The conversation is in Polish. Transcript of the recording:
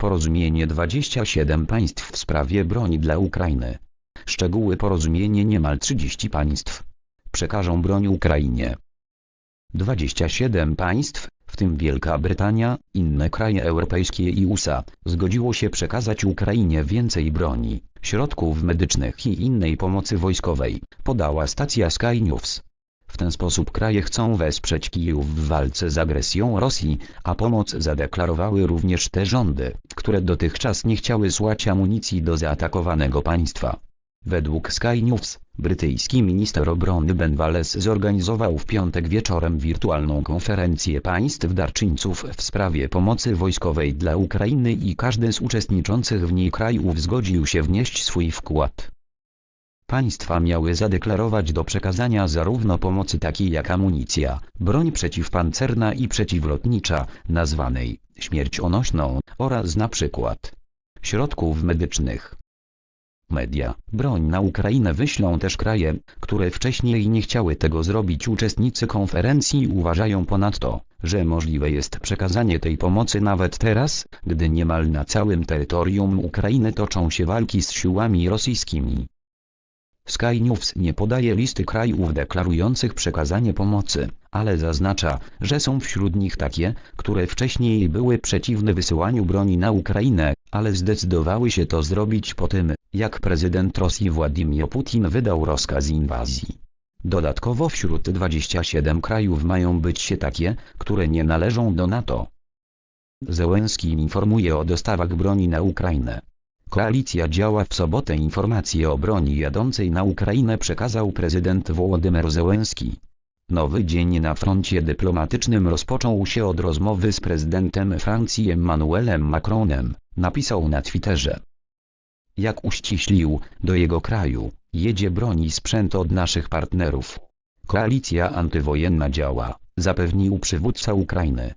Porozumienie 27 państw w sprawie broni dla Ukrainy. Szczegóły porozumienie niemal 30 państw przekażą broń Ukrainie. 27 państw, w tym Wielka Brytania, inne kraje europejskie i USA, zgodziło się przekazać Ukrainie więcej broni, środków medycznych i innej pomocy wojskowej, podała stacja Sky News. W ten sposób kraje chcą wesprzeć Kijów w walce z agresją Rosji, a pomoc zadeklarowały również te rządy, które dotychczas nie chciały słać amunicji do zaatakowanego państwa. Według Sky News, brytyjski minister obrony Ben Wallace zorganizował w piątek wieczorem wirtualną konferencję państw darczyńców w sprawie pomocy wojskowej dla Ukrainy i każdy z uczestniczących w niej krajów zgodził się wnieść swój wkład. Państwa miały zadeklarować do przekazania zarówno pomocy takiej jak amunicja, broń przeciwpancerna i przeciwlotnicza, nazwanej śmiercionośną, oraz na przykład środków medycznych. Media, broń na Ukrainę wyślą też kraje, które wcześniej nie chciały tego zrobić. Uczestnicy konferencji uważają ponadto, że możliwe jest przekazanie tej pomocy nawet teraz, gdy niemal na całym terytorium Ukrainy toczą się walki z siłami rosyjskimi. Sky News nie podaje listy krajów deklarujących przekazanie pomocy, ale zaznacza, że są wśród nich takie, które wcześniej były przeciwne wysyłaniu broni na Ukrainę, ale zdecydowały się to zrobić po tym, jak prezydent Rosji Władimir Putin wydał rozkaz inwazji. Dodatkowo wśród 27 krajów mają być takie, które nie należą do NATO. Zełenski informuje o dostawach broni na Ukrainę. Koalicja działa w sobotę informacje o broni jadącej na Ukrainę przekazał prezydent Wołodymyr Zełenski. Nowy dzień na froncie dyplomatycznym rozpoczął się od rozmowy z prezydentem Francji Emmanuelem Macronem, napisał na Twitterze. Jak uściślił, do jego kraju jedzie broń i sprzęt od naszych partnerów. Koalicja antywojenna działa, zapewnił przywódca Ukrainy.